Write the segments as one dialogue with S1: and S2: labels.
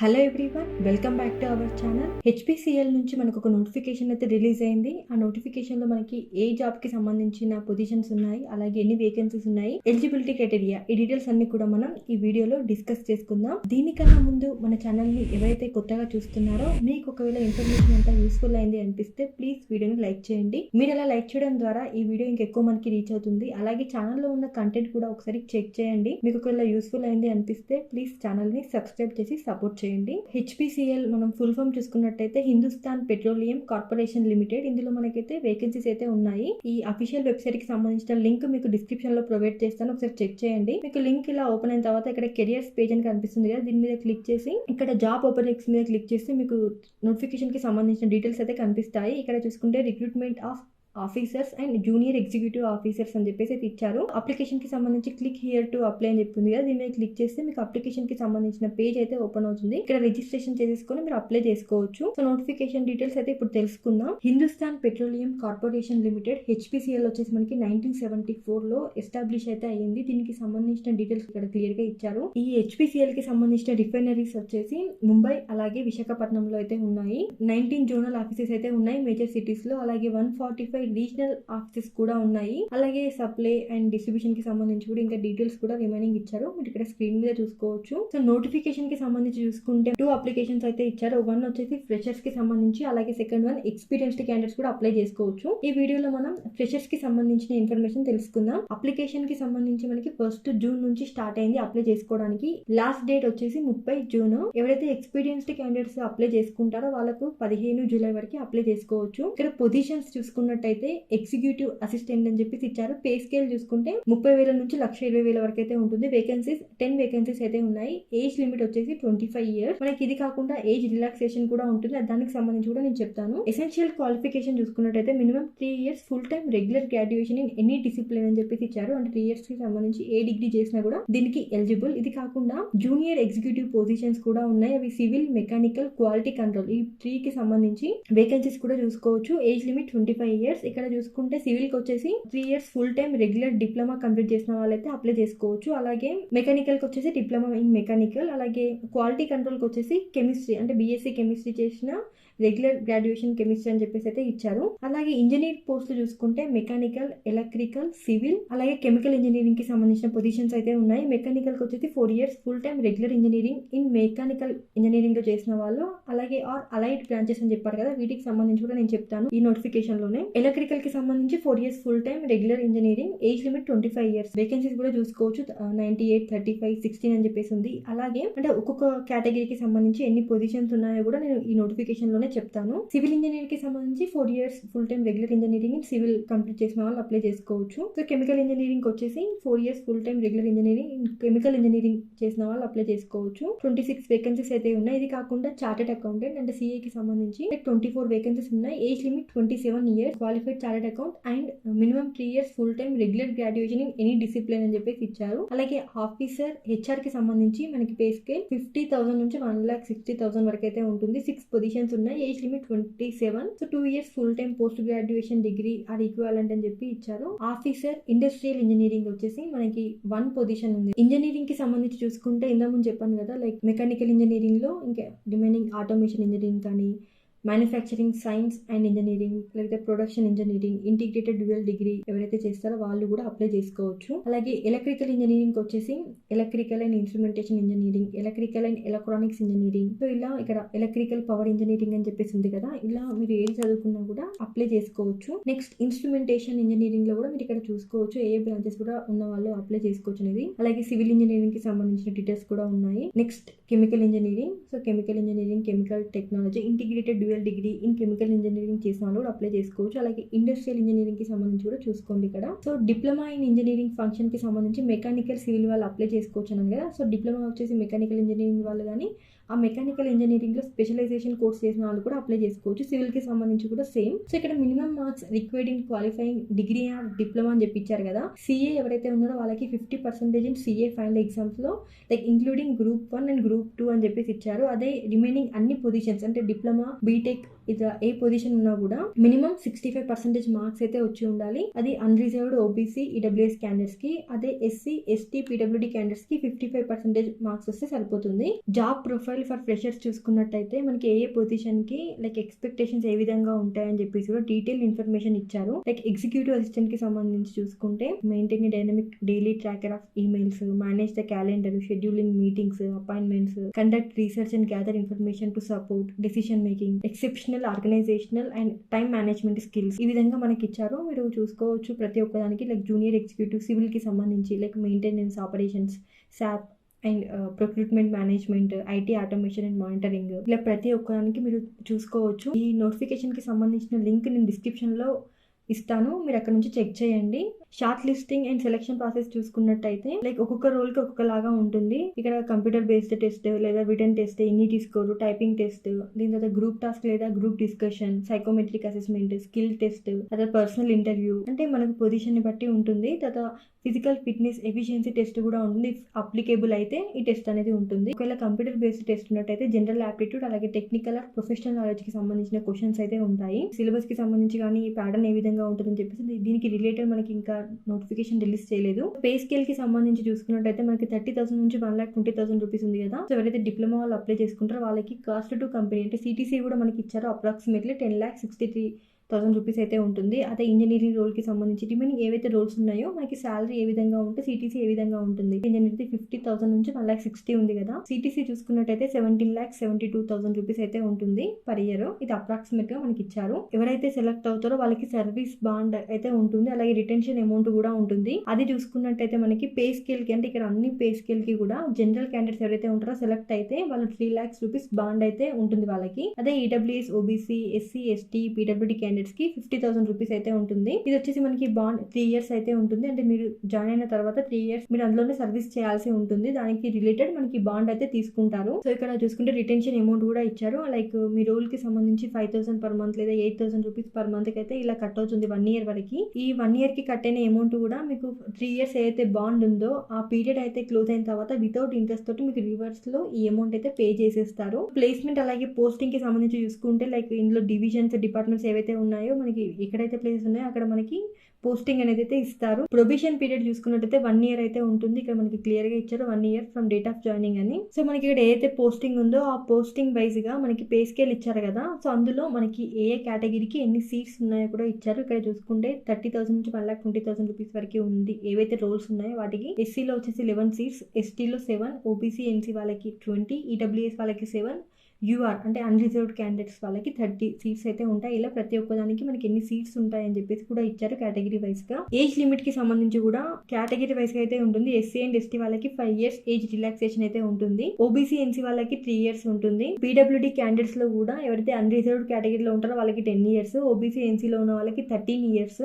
S1: Hello everyone welcome back to our channel HPCL నుంచి మనకు ఒక నోటిఫికేషన్ అయితే రిలీజ్ అయింది. ఆ నోటిఫికేషన్లో మనకి ఏ జాబ్కి సంబంధించిన పొజిషన్స్ ఉన్నాయి అలాగే ఎన్ని వేకెన్సీస్ ఉన్నాయి ఎలిజిబిలిటీ క్రైటీరియా ఈ డీటెయిల్స్ అన్ని కూడా మనం ఈ వీడియోలో డిస్కస్ చేసుకుందాం. దీనికన్నా ముందు మన ఛానల్ని ఎవరైతే కొత్తగా చూస్తున్నారో మీకు ఒకవేళ ఇన్ఫర్మేషన్ అంతా యూస్ఫుల్ అయింది అనిపిస్తే ప్లీజ్ వీడియోని లైక్ చేయండి. మీరు అలా లైక్ చేయడం ద్వారా ఈ వీడియో ఇంకెక్కువ మనకి రీచ్ అవుతుంది. అలాగే ఛానల్లో ఉన్న కంటెంట్ కూడా ఒకసారి చెక్ చేయండి. మీకు ఒకవేళ యూస్ఫుల్ అయింది అనిపిస్తే ప్లీజ్ ఛానల్ని సబ్స్క్రైబ్ చేసి సపోర్ట్ చేయండి. హెచ్పిసిఎల్ మనం ఫుల్ ఫామ్ చూసుకున్నట్టయితే హిందుస్థాన్ పెట్రోలియం కార్పొరేషన్ లిమిటెడ్ ఇందులో మనకైతే వేకెన్సీస్ అయితే ఉన్నాయి. ఈ అఫీషియల్ వెబ్సైట్కి సంబంధించిన లింక్ మీకు డిస్క్రిప్షన్లో ప్రొవైడ్ చేస్తాను. ఒకసారి చెక్ చేయండి. మీకు లింక్ ఇలా ఓపెన్ అయిన తర్వాత ఇక్కడ కెరియర్స్ పేజ్ అని కనిపిస్తుంది కదా దీని మీద క్లిక్ చేసి ఇక్కడ జాబ్ ఓపెనింగ్స్ మీద క్లిక్ చేసి మీకు నోటిఫికేషన్కి సంబంధించిన డీటెయిల్స్ అయితే కనిపిస్తాయి. ఇక్కడ చూసుకుంటే recruitment of officers and junior executive officers అని చెప్పేసి అయితే ఇచ్చారు. అప్లికేషన్కి సంబంధించి క్లిక్ హియర్ టు అప్లై అని చెప్తుంది కదా దీని మీద క్లిక్ చేస్తే మీకు అప్లికేషన్కి సంబంధించిన పేజ్ అయితే ఓపెన్ అవుతుంది. ఇక్కడ రిజిస్ట్రేషన్ చేసేసుకొని మీరు అప్లై చేసుకోవచ్చు. సో నోటిఫికేషన్ డీటెయిల్స్ అయితే ఇప్పుడు తెలుసుకుందాం. Hindustan Petroleum Corporation Limited HPCL వచ్చేసి మనకి నైన్టీన్ సెవెంటీ ఫోర్లో ఎస్టాబ్లిష్ అయితే అయ్యింది. దీనికి సంబంధించిన డీటెయిల్స్ ఇక్కడ క్లియర్గా ఇచ్చారు. ఈ హెచ్పిసిఎల్కి సంబంధించిన రిఫైనరీస్ వచ్చేసి ముంబై అలాగే విశాఖపట్నంలో అయితే ఉన్నాయి. నైన్టీన్ జోనల్ ఆఫీసెస్ అయితే ఉన్నాయి మేజర్ సిటీస్లో. అలాగే one forty five regional offices కూడా ఉన్నాయి. అలాగే సప్లై అండ్ డిస్ట్రిబ్యూషన్కి సంబంధించి కూడా ఇంకా డీటెయిల్స్ కూడా రిమైనింగ్ ఇచ్చారు. మీరు ఇక్కడ స్క్రీన్ మీద చూసుకోవచ్చు. సో నోటిఫికేషన్కి సంబంధించి చూసుకుంటే టూ అప్లికేషన్స్ అయితే ఇచ్చారు. వన్ వచ్చేసి ఫ్రెషర్స్కి సంబంధించి అలాగే సెకండ్ వన్ ఎక్స్పీరియన్స్డ్ క్యాండిడేట్స్ కూడా అప్లై చేసుకోవచ్చు. ఈ వీడియోలో మనం ఫ్రెషర్స్కి సంబంధించిన ఇన్ఫర్మేషన్ తెలుసుకుందాం. అప్లికేషన్కి సంబంధించి మనకి ఫస్ట్ జూన్ నుంచి స్టార్ట్ అయింది అప్లై చేసుకోవడానికి. లాస్ట్ డేట్ వచ్చేసి ముప్పై జూన్. ఎవరైతే ఎక్స్పీరియన్స్డ్ క్యాండిడేట్స్ అప్లై చేసుకుంటారో వాళ్ళకు పదిహేను జూలై వరకు అప్లై చేసుకోవచ్చు. ఇక్కడ పొజిషన్స్ చూసుకున్నట్టయితే అయితే ఎగ్జిక్యూటివ్ అసిస్టెంట్ అని చెప్పేసి ఇచ్చారు. పే స్కేల్ చూసుకుంటే ముప్పై వేల నుంచి లక్ష ఇరవై వేల వరకు అయితే ఉంటుంది. వేకెన్సీస్ టెన్ వేకెన్సీస్ అయితే ఉన్నాయి. ఏజ్ లిమిట్ వచ్చేసి ట్వంటీ ఫైవ్ ఇయర్స్ మనకి ఇది కాకుండా ఏజ్ రిలాక్సేషన్ కూడా ఉంటుంది. దానికి సంబంధించి కూడా నేను చెప్తాను. ఎసెన్షియల్ క్వాలిఫికేషన్ చూసుకున్నట్టయితే minimum three years full time regular graduation in any discipline అని చెప్పేసి ఇచ్చారు. అంటే త్రీ ఇయర్స్కి సంబంధించి ఏ డిగ్రీ చేసినా కూడా దీనికి ఎలిజిబుల్ ఇది కాకుండా జూనియర్ ఎగ్జిక్యూటివ్ పొజిషన్స్ కూడా ఉన్నాయి. అవి సివిల్ మెకానికల్ క్వాలిటీ కంట్రోల్ ఈ త్రీ కి సంబంధించి వేకెన్సీస్ కూడా చూసుకోవచ్చు. Age limit twenty five years ఇక్కడ చూసుకుంటే సివిల్కి వచ్చేసి three years full time regular diploma complete చేసిన వాళ్ళైతే అప్లై చేసుకోవచ్చు. అలాగే మెకానికల్కి వచ్చేసి డిప్లొమా ఇన్ మెకానికల్ అలాగే క్వాలిటీ కంట్రోల్కి వచ్చేసి కెమిస్ట్రీ అంటే బీఎస్సీ కెమిస్ట్రీ చేసిన రెగ్యులర్ గ్రాడ్యుయేషన్ కెమిస్ట్రీ అని చెప్పేసి అయితే ఇచ్చారు. అలాగే ఇంజనీర్ పోస్టులు చూసుకుంటే మెకానికల్ ఎలక్ట్రికల్ సివిల్ అలాగే కెమికల్ ఇంజనీరింగ్కి సంబంధించిన పొజిషన్స్ అయితే ఉన్నాయి. మెకానికల్కి వచ్చేసి four years full time regular engineering in mechanical ఇంజనీరింగ్లో చేసిన వాళ్ళు అలాగే ఆర్ అలైడ్ బ్రాంచెస్ అని చెప్పారు కదా వీటికి సంబంధించి కూడా నేను చెప్తాను ఈ నోటిఫికేషన్లోనే. ఎలక్ట్రికల్కి సంబంధించి four years full time regular engineering age limit twenty five years vacancies కూడా చూసుకోవచ్చు ninety eight thirty five sixteen అని చెప్పేసి ఉంది. అలాగే అంటే ఒక్కొక్క కేటగిరీకి సంబంధించి ఎన్ని పొజిషన్స్ ఉన్నాయో కూడా నేను ఈ నోటిఫికేషన్లోనే చెప్తాను. సివిల్ ఇంజనీరింగ్కి సంబంధించి four years full time regular engineering civil complete చేసిన వాళ్ళు అప్లై చేసుకోవచ్చు. సో కెమికల్ ఇంజనీరింగ్ వచ్చేసి four years full time regular engineering chemical engineering చేసిన వాళ్ళు అప్లై చేసుకోవచ్చు. ట్వంటీ సిక్స్ వేకెన్సీస్ అయితే ఉన్నాయి. ఇది కాకుండా చార్టెడ్ అకౌంటెంట్ అంటే సిఏ కి సంబంధించి ట్వంటీ ఫోర్ వేకెన్సీస్ ఉన్నాయి. Age limit twenty seven years. Qualified chartered accountant and minimum three years full time regular graduation in any discipline అని చెప్పేసి ఇచ్చారు. అలాగే ఆఫీసర్ హెచ్ఆర్కి సంబంధించి మనకి పే స్కేల్ ఫిఫ్టీ థౌసండ్ నుంచి వన్ లాక్ సిక్స్టీ థౌసండ్ వరకు అయితే ఉంటుంది. సిక్స్ పొజిషన్స్ ఉన్నాయి. Age limit twenty seven so two years full time post graduation degree or equivalent అని చెప్పి ఇచ్చారు. ఆఫీసర్ ఇండస్ట్రియల్ ఇంజనీరింగ్ వచ్చేసి మనకి వన్ పొజిషన్ ఉంది. ఇంజనీరింగ్కి సంబంధించి చూసుకుంటే ఇందా ముందు చెప్పాను కదా లైక్ మెకానికల్ ఇంజనీరింగ్లో ఇంకా రిమైనింగ్ ఆటోమేషన్ ఇంజనీరింగ్ కానీ మ్యానుఫ్యాక్చరింగ్ సైన్స్ అండ్ ఇంజనీరింగ్ లేకపోతే production engineering integrated dual degree ఎవరైతే చేస్తారో వాళ్ళు కూడా అప్లై చేసుకోవచ్చు. అలాగే ఎలక్ట్రికల్ ఇంజనీరింగ్ వచ్చేసి electrical and instrumentation engineering electrical and electronics engineering so ఇలా ఇక్కడ ఎలక్ట్రికల్ పవర్ ఇంజనీరింగ్ అని చెప్పేసి ఉంది కదా ఇలా మీరు ఏది చదువుకున్నా కూడా అప్లై చేసుకోవచ్చు. నెక్స్ట్ ఇన్స్ట్రుమెంటేషన్ ఇంజనీరింగ్లో కూడా మీరు ఇక్కడ చూసుకోవచ్చు ఏ బ్రాంచెస్ కూడా ఉన్న వాళ్ళు అప్లై చేసుకోవచ్చు అనేది. అలాగే సివిల్ ఇంజనీరింగ్కి సంబంధించిన డీటెయిల్స్ కూడా ఉన్నాయి. Next chemical engineering so chemical engineering chemical technology integrated dual degree in chemical engineering చేసిన వాళ్ళు కూడా అప్లై చేసుకోవచ్చు. అలాగే ఇండస్ట్రియల్ ఇంజనీరింగ్కి సంబంధించి కూడా చూసుకోండి ఇక్కడ. సో డిప్లొమా ఇన్ ఇంజనీరింగ్ ఫంక్షన్కి సంబంధించి మెకానికల్ సివిల్ వాళ్ళు అప్లై చేసుకోవచ్చు అని కదా. సో డిప్లొమా వచ్చేసి మెకానికల్ ఇంజనీరింగ్ వాళ్ళు కానీ ఆ మెకానికల్ ఇంజనీరింగ్లో స్పెషలైజేషన్ కోర్స్ చేసిన వాళ్ళు కూడా అప్లై చేసుకోవచ్చు. సివిల్కి సంబంధించి కూడా సేమ్. సో ఇక్కడ minimum marks required in qualifying degree or diploma అని చెప్పి ఇచ్చారు కదా. సిఏ ఎవరైతే ఉన్నారో వాళ్ళకి fifty percentage in CA final ఎగ్జామ్స్లో like including group one and group two అని చెప్పేసి ఇచ్చారు. అదే రిమైనింగ్ అన్ని పొజిషన్స్ అంటే డిప్లొమా బీటెక్ ఇట్లా ఏ పొజిషన్ ఉన్నా కూడా minimum sixty five percentage marks అయితే వచ్చి ఉండాలి. అది అన్రిజర్వ్డ్ ఓబీసీ ఈడబ్ల్యూఎస్ క్యాండిడేట్స్కి అదే ఎస్సీ ఎస్టీ పీడబ్ల్యూడీ క్యాండిడేట్స్కి ఫిఫ్టీ ఫైవ్ పర్సెంటేజ్ మార్క్స్ వస్తే సరిపోతుంది. జాబ్ ప్రొఫైల్ ఫర్ ఫ్రెషర్స్ చూసుకున్నట్టయితే మనకి ఏ ఏ పొజిషన్కి లైక్ ఎక్స్పెక్టేషన్స్ ఏ విధంగా ఉంటాయని చెప్పేసి కూడా డీటెయిల్ ఇన్ఫర్మేషన్ ఇచ్చారు. లైక్ ఎగ్జిక్యూటివ్ అసిస్టెంట్కి సంబంధించి చూసుకుంటే maintain dynamic daily tracker of emails manage the calendar scheduling meetings appointments conduct research and gather information to support decision making exceptional organisational and time management skills ఈ విధంగా మనకి ఇచ్చారు మీరు చూసుకోవచ్చు ప్రతి ఒక్కదానికి లైక్ జూనియర్ ఎగ్జిక్యూటివ్ సివిల్కి సంబంధించి like maintenance operations SAP and procurement management IT automation and monitoring ఇలా ప్రతి ఒక్కదానికి మీరు చూసుకోవచ్చు. ఈ నోటిఫికేషన్కి సంబంధించిన లింక్ నేను డిస్క్రిప్షన్లో ఇస్తాను. మీరు అక్కడ నుంచి చెక్ చేయండి. Short listing and selection process చూసుకున్నట్టయితే లైక్ ఒక్కొక్క రోల్కి ఒక్కొక్క లాగా ఉంటుంది. ఇక్కడ కంప్యూటర్ బేస్డ్ టెస్ట్ లేదా రిటర్న్ టెస్ట్ ఇన్నిటీ స్కోర్ టైపింగ్ టెస్ట్ దీని తర్వాత గ్రూప్ టాస్క్ లేదా group discussion psychometric assessment skill test తర్వాత పర్సనల్ ఇంటర్వ్యూ. అంటే మనకు పొజిషన్ని బట్టి ఉంటుంది. తర్వాత ఫిజికల్ ఫిట్నెస్ ఎఫిషియన్సీ టెస్ట్ కూడా ఉంటుంది. అప్లికేబుల్ అయితే ఈ టెస్ట్ అనేది ఉంటుంది. ఒకవేళ కంప్యూటర్ బేస్డ్ టెస్ట్ ఉన్నట్టయితే జనరల్ ఆప్టిట్యూడ్ అలాగే టెక్నికల్ ఆర్ ప్రొఫెషనల్ నాలెడ్జ్కి సంబంధించిన క్వశ్చన్స్ అయితే ఉంటాయి. సిలబస్కి సంబంధించి కానీ ఈ ప్యాటర్న్ ఏ విధంగా ఉంటుందని చెప్పేసి దీనికి రిలేటెడ్ మనకి ఇంకా నోటిఫికేషన్ రిలీజ్ చేయలేదు. పే స్కేల్కి సంబంధించి చూసుకున్నట్టయితే మనకి థర్టీ థౌసండ్ నుంచి one lakh twenty thousand rupees ఉంది కదా. సో ఎవరైతే డిప్లొమా వాళ్ళు అప్లై చేసుకుంటారో వాళ్ళకి కాస్ట్ టు కంపెనీ అంటే సిటీసీ కూడా మనకి ఇచ్చారు. Approximately ten lakh sixty three thousand rupees అయితే ఉంటుంది. అదే ఇంజనీరింగ్ రోల్కి సంబంధించి రిమైనింగ్ ఏవైతే రోల్స్ ఉన్నాయో మనకి శాలరీ ఏ విధంగా ఉంటే సిటీసీ ఏ విధంగా ఉంటుంది. ఇంజనీరింగ్ ఫిఫ్టీ థౌసండ్ నుంచి వన్ ల్యాక్ సిక్స్టీ ఉంది కదా. సిటీసీ చూసుకున్నట్టయితే seventeen lakh seventy two thousand rupees అయితే ఉంటుంది పర్ ఇయర్. ఇది అప్రాక్సిమేట్గా మనకి ఇచ్చారు. ఎవరైతే సెలెక్ట్ అవుతారో వాళ్ళకి సర్వీస్ బాండ్ అయితే ఉంటుంది. అలాగే రిటెన్షన్ అమౌంట్ కూడా ఉంటుంది. అది చూసుకున్నట్టయితే మనకి పే స్కేల్కి అంటే ఇక్కడ అన్ని పే స్కేల్కి కూడా జనరల్ క్యాండిడేట్స్ ఎవరైతే ఉంటారో సెలెక్ట్ అయితే వాళ్ళు త్రీ ల్యాక్స్ రూపీస్ బాండ్ అయితే ఉంటుంది వాళ్ళకి. అదే EWS OBC SC ST PWD candidate కి ఫిఫ్టీ థౌసండ్ రూపీస్ అయితే ఉంటుంది. ఇది వచ్చేసి మనకి బాండ్ త్రీ ఇయర్స్ అయితే ఉంటుంది. అంటే మీరు జాయిన్ అయిన తర్వాత త్రీ ఇయర్స్ మీరు అందులోనే సర్వీస్ చేయాల్సి ఉంటుంది. దానికి రిలేటెడ్ మనకి బాండ్ అయితే తీసుకుంటారు. సో ఇక్కడ చూసుకుంటే రిటెన్షన్ అమౌంట్ కూడా ఇచ్చారు. లైక్ మీ రోల్కి సంబంధించి ఫైవ్ థౌసండ్ పర్ మంత్ లేదా eight thousand rupees per month అయితే ఇలా కట్ అవుతుంది వన్ ఇయర్ వరకు. ఈ వన్ ఇయర్కి కట్ అయిన అమౌంట్ కూడా మీకు త్రీ ఇయర్స్ ఏదైతే బాండ్ ఉందో ఆ పీరియడ్ అయితే క్లోజ్ అయిన తర్వాత వితౌట్ ఇంట్రెస్ట్ తోటి మీకు రివర్స్లో ఈ అమౌంట్ అయితే పే చేసేస్తారు. ప్లేస్మెంట్ అలాగే పోస్టింగ్కి సంబంధించి చూసుకుంటే లైక్ ఇందులో డివిజన్స్ డిపార్ట్మెంట్స్ ఏవైతే ఉన్నాయో ఉన్నాయో మనకి ఎక్కడైతే ప్లేసెస్ ఉన్నాయో అక్కడ మనకి పోస్టింగ్ అనేది అయితే ఇస్తారు. ప్రొబిషన్ పీరియడ్ చూసుకున్నట్టయితే వన్ ఇయర్ అయితే ఉంటుంది. ఇక్కడ మనకి క్లియర్గా ఇచ్చారు. One year from date of joining అని. సో మనకి ఇక్కడ ఏదైతే పోస్టింగ్ ఉందో ఆ పోస్టింగ్ వైజ్గా మనకి పే స్కేల్ ఇచ్చారు కదా. సో అందులో మనకి ఏ ఏ కేటగిరీకి ఎన్ని సీట్స్ ఉన్నాయో కూడా ఇచ్చారు. ఇక్కడ చూసుకుంటే థర్టీ థౌసండ్ నుంచి one lakh twenty thousand rupees వరకు ఉంది. ఏవైతే రోల్స్ ఉన్నాయో వాటికి ఎస్సీలో వచ్చేసి లెవెన్ సీట్స్ ఎస్టీలో సెవెన్ ఓబీసీ ఎన్సీ వాళ్ళకి ట్వంటీ ఈడబ్ల్యూఎస్ వాళ్ళకి సెవెన్ యూఆర్ అంటే అన్రిజర్వ్డ్ క్యాండిడేట్స్ వాళ్ళకి థర్టీ సీట్స్ అయితే ఉంటాయి. ఇలా ప్రతి ఒక్కదానికి మనకి ఎన్ని సీట్స్ ఉంటాయని చెప్పేసి కూడా ఇచ్చారు కేటగిరీ వైస్గా. ఏజ్ లిమిట్కి సంబంధించి కూడా కేటగిరీ వైస్గా అయితే ఉంటుంది. ఎస్సీ అండ్ ఎస్టీ వాళ్ళకి ఫైవ్ ఇయర్స్ ఏజ్ రిలాక్సేషన్ అయితే ఉంటుంది. ఓబీసీ ఎన్సీ వాళ్ళకి త్రీ ఇయర్స్ ఉంటుంది. పీడబ్ల్యూడీ క్యాండిడేట్స్లో కూడా ఎవరైతే అన్రిజర్వ్డ్ కేటగిరీలో ఉంటారో వాళ్ళకి టెన్ ఇయర్స్ ఓబీసీ ఎన్సీలో ఉన్న వాళ్ళకి థర్టీన్ ఇయర్స్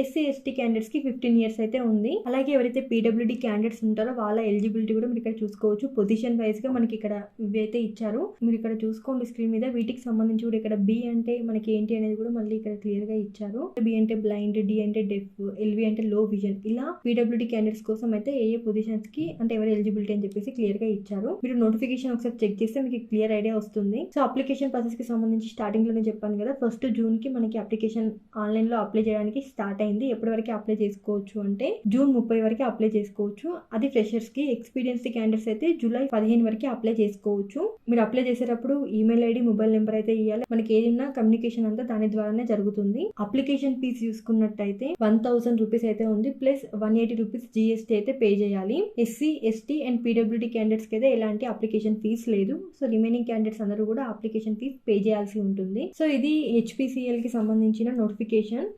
S1: ఎస్సీ ఎస్టీ క్యాండిడేట్స్కి ఫిఫ్టీన్ ఇయర్స్ అయితే ఉంది. అలాగే ఎవరైతే పీడబ్ల్యూడీ క్యాండిడేట్స్ ఉంటారో వాళ్ళ ఎలిజిబిలిటీ కూడా మీరు ఇక్కడ చూసుకోవచ్చు. పొజిషన్ వైస్గా మనకి ఇక్కడ ఇవి అయితే ఇచ్చారు. మీరు ఇక్కడ చూసుకోండి స్క్రీన్ మీద. వీటికి సంబంధించి కూడా ఇక్కడ బి అంటే మనకి ఏంటి అనేది కూడా మళ్ళీ ఇక్కడ క్లియర్గా ఇచ్చారు. బి అంటే బ్లైండ్ డి అంటే డెఫ్ ఎల్వి అంటే లో విజన్ ఇలా పీడబ్ల్యూడీ క్యాండిడేట్స్ కోసం అయితే ఏ ఏ పొజిషన్స్కి అంటే ఎవరి ఎలిజిబిలిటీ అని చెప్పేసి క్లియర్గా ఇచ్చారు. మీరు నోటిఫికేషన్ ఒకసారి చెక్ చేస్తే మీకు క్లియర్ ఐడియా వస్తుంది. సో అప్లికేషన్ ప్రాసెస్కి సంబంధించి స్టార్టింగ్లోనే చెప్పాను కదా. ఫస్ట్ జూన్కి మనకి అప్లికేషన్ ఆన్లైన్లో అప్లై చేయడానికి స్టార్ట్ అయింది. ఎప్పటి వరకు అప్లై చేసుకోవచ్చు అంటే జూన్ ముప్పై వరకు అప్లై చేసుకోవచ్చు. అది ఫ్రెషర్స్కి ఎక్స్పీరియన్స్ క్యాండిడేట్స్ అయితే జూలై పదిహేను వరకు అప్లై చేసుకోవచ్చు. మీరు అప్లై చేసేటప్పుడు ఈమెయిల్ ఐడి మొబైల్ నెంబర్ అయితే ఇవ్వాలి మనకి ఏదైనా కమ్యూనికేషన్ అంతా దాని ద్వారానే జరుగుతుంది. అప్లికేషన్ ఫీజు చూసుకున్నట్టయితే వన్ థౌసండ్ రూపీస్ అయితే ఉంది. Plus one eighty rupees GST అయితే పే చేయాలి. SC ST and PWD candidates అయితే ఎలాంటి అప్లికేషన్ ఫీజ్ లేదు. సో రిమైనింగ్ క్యాండిడేట్స్ అందరూ కూడా అప్లికేషన్ ఫీజ్ పే చేయాల్సి ఉంటుంది. సో ఇది హెచ్పిసిఎల్కి సంబంధించిన నోటిఫికేషన్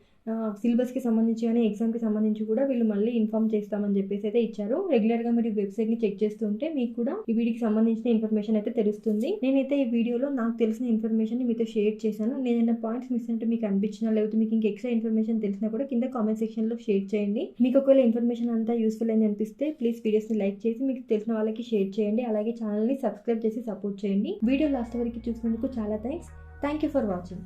S1: సిలబస్కి సంబంధించి కానీ ఎగ్జామ్కి సంబంధించి కూడా వీళ్ళు మళ్ళీ ఇన్ఫార్మ్ చేస్తామని చెప్పేసి అయితే ఇచ్చారు. రెగ్యులర్గా మీరు వెబ్సైట్ని చెక్ చేస్తుంటే మీకు కూడా ఈ వీడియోకి సంబంధించిన ఇన్ఫర్మేషన్ అయితే తెలుస్తుంది. నేనైతే ఈ వీడియోలో నాకు తెలిసిన ఇన్ఫర్మేషన్ మీతో షేర్ చేశాను. నేను ఏదైనా పాయింట్స్ మిస్ అంటే మీకు అనిపించినా లేకపోతే మీకు ఇంకా ఎక్స్ట్రా ఇన్ఫర్మేషన్ తెలిసినా కూడా కింద కామెంట్ సెక్షన్లో షేర్ చేయండి. మీకు ఒకవేళ ఇన్ఫర్మేషన్ అంతా యూస్ఫుల్ అని అనిపిస్తే ప్లీజ్ వీడియోస్ని లైక్ చేసి మీకు తెలిసిన వాళ్ళకి షేర్ చేయండి. అలాగే ఛానల్ని సబ్స్క్రైబ్ చేసి సపోర్ట్ చేయండి. వీడియో లాస్ట్ వరకు చూసినందుకు చాలా thanks. Thank you for watching.